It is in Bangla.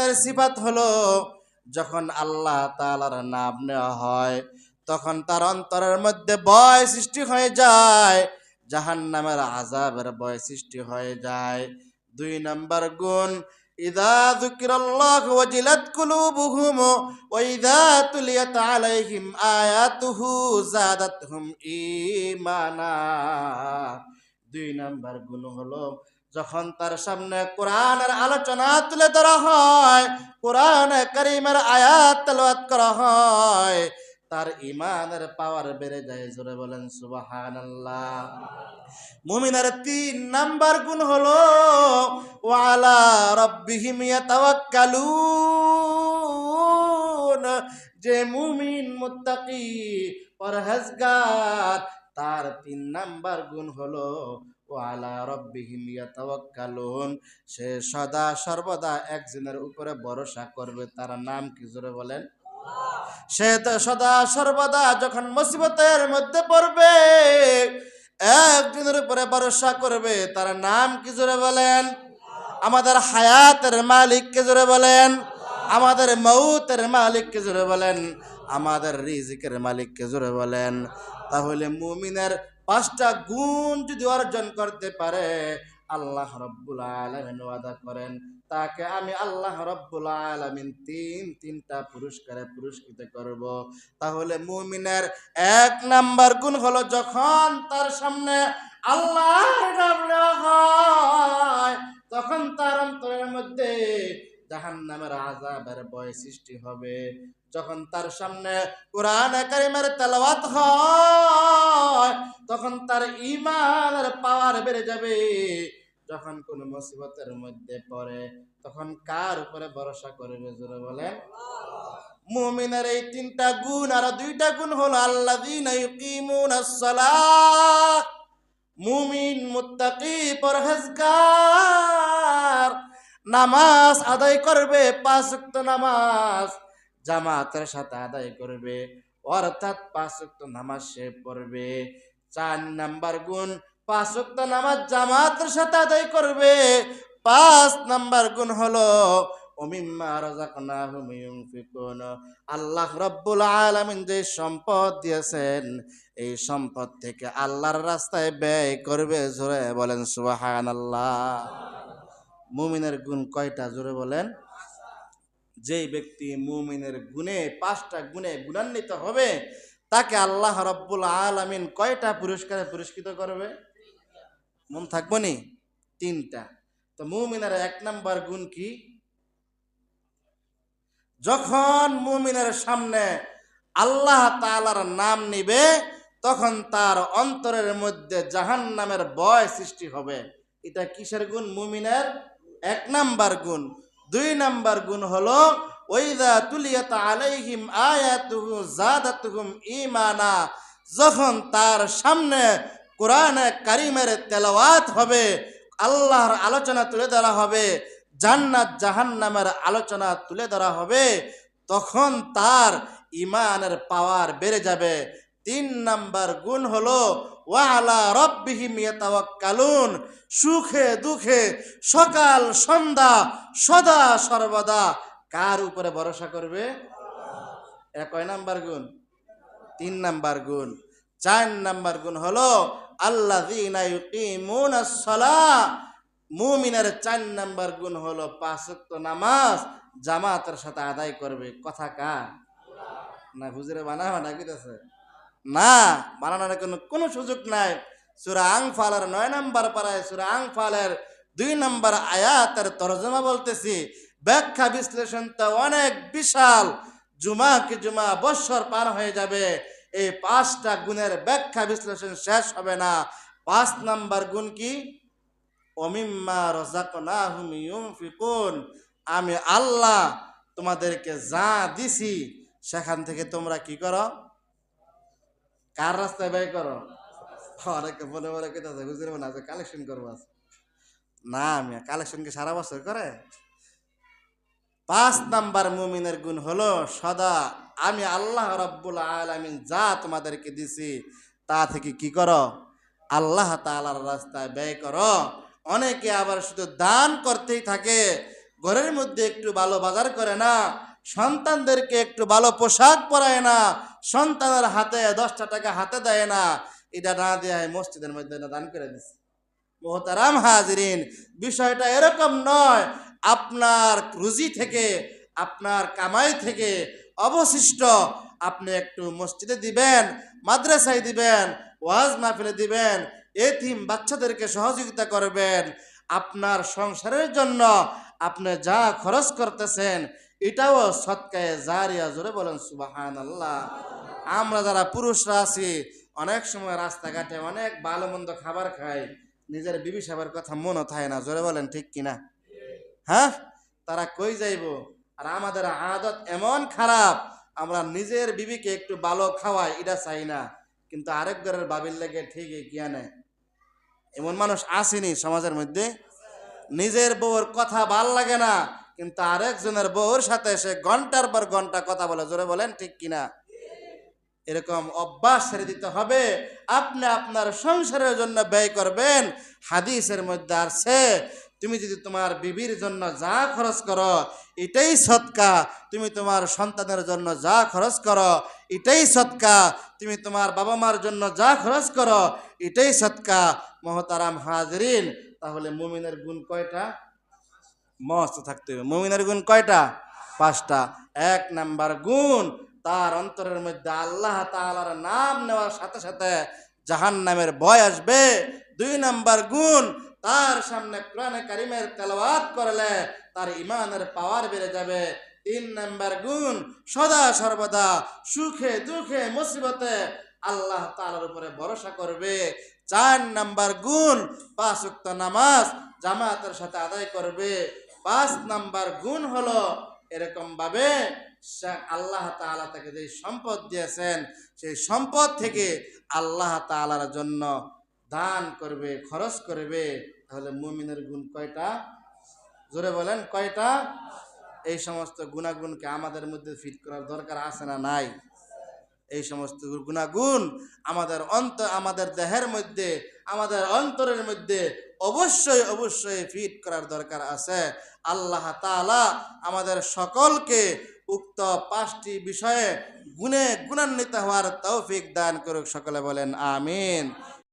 মুমিনের সিফাত হলো, যখন আল্লাহ তালার নাম নেওয়া হয়, তখন তার অন্তরের মধ্যে ভয় সৃষ্টি হয়ে যায়, জাহান্নামের আজাবের ভয় সৃষ্টি হয়ে যায়। দুই নম্বর গুণ, ইদা যুকিরাল্লাহ ওয়াজিলাত কুলুবুহুম ওয়া ইদা তুলিয়াত আলাইহিম আয়াতুহু জাদাতহুম ঈমানা। দুই নাম্বার গুণ হলো যখন তার সামনে কোরআনের আলোচনা তুলে ধরা হয়, কোরআন করিমের আয়াত তেলাওয়াত করা হয়, তার ইমানের পাওয়ার বেড়ে যায়। জোরে বলেন, সুবহানাল্লাহ। মুমিনের তিন নাম্বার গুণ হলো ওয়ালা রব্বিহিম ইয়াতাওয়াক্কালুন। যে মুমিন, মুত্তাকি, পরহেজগার, তার তিন নাম্বার গুণ হলো ওয়ালা রব্বিহিম ইয়াতাওয়াক্কালুন। সে সদা সর্বদা একজনের উপরে ভরসা করবে। তার নাম কি জোরে বলেন? সে তো সদা সর্বদা যখন মুসিবতের মধ্যে পড়বে, একজনের উপরে ভরসা করবে। তার নাম কি জোরে বলেন? আমাদের হায়াতের মালিক কে জোরে বলেন? আমাদের মৌতের মালিক কে জোরে বলেন? আমাদের রিজিকের মালিক কে জোরে বলেন? তাহলে মুমিনের পাঁচটা গুণ যদি অর্জন করতে পারে, আল্লাহ রব্বুল আলমিন ওয়াদা করেন, তাকে আমি আল্লাহ রব্বুল আলমিন তিন, তিনটা পুরস্কারে পুরস্কৃত করব। তাহলে মুমিনের এক নাম্বার গুণ হলো যখন তার সামনে আল্লাহ জাহান নামের আজাবের ভয় সৃষ্টি হবে। যখন তার সামনে কোরআন কারিমের তেলাওয়াত হয়, তখন তার ইমানের পাওয়ার বেড়ে যাবে। যখন কোন মুসিবতের মধ্যে পড়ে, তখন কার উপরে ভরসা করবে জোরে বলে মুমিনের এই তিনটা গুণ আর দুইটা গুণ হলো সালাহ। মুমিন, মুত্তাকি, পরহেজগার নামাজ আদায় করবে, পাঁচ ওয়াক্ত নামাজ। জামাতের সাথে আদায় করবে, অর্থাৎ পাঁচ ওয়াক্ত নামাজ সে পড়বে। চার নাম্বার গুণ, পাঁচ ওয়াক্ত নামাজ জামাতের সাথে আদায় করবে। পাঁচ নাম্বার গুণ হলো আল্লাহ রব্বুল আলামিন যে সম্পদ দিয়েছেন, এই সম্পদ থেকে আল্লাহর রাস্তায় ব্যয় করবে, জোরে বলেন সুবহানাল্লাহ। মুমিনের গুণ কয়টা? জোরে বলেন। যেই ব্যক্তি মুমিনের গুণে, পাঁচটা গুণে গুণান্বিত হবে, তাকে আল্লাহ রব্বুল আলামিন কয়টা পুরস্কারে পুরস্কৃত করবে? মন থাকব নি? তিনটা। তো মুমিনের এক নাম্বার গুণ কি? যখন মুমিনের সামনে আল্লাহ তালার নাম নিবে, তখন তার অন্তরের মধ্যে জাহান নামের ভয় সৃষ্টি হবে। এটা কিসের গুণ? মুমিনের এক নাম্বার গুণ। দুই নাম্বার গুণ হলো, ওইদা তুলিয়াত আলাইহিম আয়াতুহু জাদাতুহুম ইমানা যখন তার সামনে কোরআনে কারিমের তেলাওয়াত হবে, আল্লাহর আলোচনা তুলে ধরা হবে, জান্নাত জাহান্নামের আলোচনা তুলে ধরা হবে, তখন তার ইমানের পাওয়ার বেড়ে যাবে। তিন নাম্বার গুণ হলো ওয়ালা রব্বিহিম ইয়াতাওয়াক্কালুন। সুখে দুঃখে সকাল, সন্ধ্যা, সদা, সর্বদা। কার উপরে ভরসা করবে? এটা কয় নাম্বার গুণ? তিন নাম্বার গুণ। চার নাম্বার গুণ হলো সালাহ মুমিনের চার নাম্বার গুণ হলো, পাঁচ নামাজ জামাতের সাথে আদায় করবে। কথা কার? না, হুজুরে বানা বানা কইতাছে। না, বানানোর কোনো কোনো সুযোগ নাই। সুরা আংফালের নয় নাম্বার পাড়ায়, সুরা আংফালের দুই নাম্বার আয়াতের তরজমা বলতেছি, ব্যাখ্যা বিশ্লেষণ তো অনেক বিশাল। জুমা কি জুমা বৎসর পার হয়ে যাবে, এই পাঁচটা গুণের ব্যাখ্যা বিশ্লেষণ শেষ হবে না। পাঁচ নাম্বার গুণ কি? অমিম্মা ইউনফিকুন। আমি আল্লাহ তোমাদেরকে যা দিছি, সেখান থেকে তোমরা কি করো? কার রাস্তায় ব্যয় করো? অনেকে বলে বলে কেটে বুঝতে না যে কালেকশন করব আজ। না আমি কালেকশন কি সারা বছর করে? পাঁচ নাম্বার মুমিনের গুণ হলো, সদা আমি আল্লাহ রব্বুল আলামিন যা তোমাদেরকে দিছি, তা থেকে কি করো? আল্লাহ তাআলার রাস্তায় ব্যয় করো। অনেকে আবার শুধু দান করতেই থাকে, ঘরের মধ্যে একটু ভালো বাজার করে না, সন্তানদেরকে একটু ভালো পোশাক পরায় না সন্তানের হাতে দশটা টাকা হাতে দেয় না, এটা না দেয় মসজিদের মধ্যে দান করে দিচ্ছে মোহতারাম হাজরিন, বিষয়টা এরকম নয়, আপনার রুজি থেকে, আপনার কামাই থেকে অবশিষ্ট আপনি একটু মসজিদে দিবেন, মাদ্রাসায় দিবেন, ওয়াজ মাহফিলে দিবেন, এতিম বাচ্চাদেরকে সহযোগিতা করবেন, আপনার সংসারের জন্য আপনি যা খরচ করতেছেন এটাও সৎকায় জারিয়া জোরে বলেন সুবাহান আল্লাহ আমরা যারা পুরুষরা আছি, অনেক সময় রাস্তাঘাটে অনেক ভালো মন্দ খাবার খাই, নিজের বিবি সাহেবের কথা মনে থাকে না, জোরে বলেন, ঠিক কিনা হ্যাঁ? তারা কই যাইব? আর আমাদের আদত এমন খারাপ, আমরা নিজের বিবিকে একটু ভালো খাওয়াই, এটা চাই না। কিন্তু আরেক ঘরের বাবির লেগে ঠিকই কিয়া নেয় এমন মানুষ আসেনি সমাজের মধ্যে? নিজের বউর কথা ভালো লাগে না কিন্তু আরেকজনের বউর সাথে সে ঘণ্টার পর ঘণ্টা কথা বলে, জোরে বলেন, ঠিক কিনা? এরকম অভ্যাস ছেড়ে দিতে হবে। আপনি আপনার সংসারের জন্য ব্যয় করবেন। হাদিসের মধ্যে আসছে তুমি যদি তোমার বিবির জন্য যা খরচ করো, এটাই সৎকা। তুমি তোমার সন্তানের জন্য যা খরচ করো, এটাই সৎকা। তুমি তোমার বাবা মার জন্য যা খরচ করো, এটাই সৎকা। মহতারাম হাজরিন, তাহলে মুমিনের গুণ কয়টা? মস্ত থাকতে হবে। মুমিনের গুণ কয়টা? পাঁচটা। এক নাম্বার গুণ, তার অন্তরের মধ্যে আল্লাহ তাআলার নাম নেওয়ার সাথে সাথে জাহান নামের ভয় আসবে। দুই নাম্বার গুণ, তার সামনে কোরআনে কারিমের তেলাওয়াত করলে তার ইমানের পাওয়ার বেড়ে যাবে। তিন নাম্বার গুণ, সদা সর্বদা সুখে দুঃখে মুসিবতে আল্লাহ তাআলার উপরে ভরসা করবে। চার নাম্বার গুণ, পাঁচ উক্ত নামাজ জামাতের সাথে আদায় করবে। পাঁচ নাম্বার গুণ হলো এরকম ভাবে সে আল্লাহ তাআলা তাকে যে সম্পদ দিয়েছেন, সেই সম্পদ থেকে আল্লাহ তাআলার জন্য দান করবে, খরচ করবে। তাহলে মুমিনের গুণ কয়টা? জোরে বলেন, কয়টা? এই সমস্ত গুণাগুণকে আমাদের মধ্যে ফিট করার দরকার আছে না নাই? এই সমস্ত গুণাগুণ আমাদের অন্ত, আমাদের দেহের মধ্যে, আমাদের অন্তরের মধ্যে অবশ্যই অবশ্যই ফিট করার দরকার আছে। আল্লাহ তালা আমাদের সকলকে উক্ত পাঁচটি বিষয়ে গুণে গুণান্বিত হওয়ার তৌফিক দান করুক, সকলে বলেন আমিন।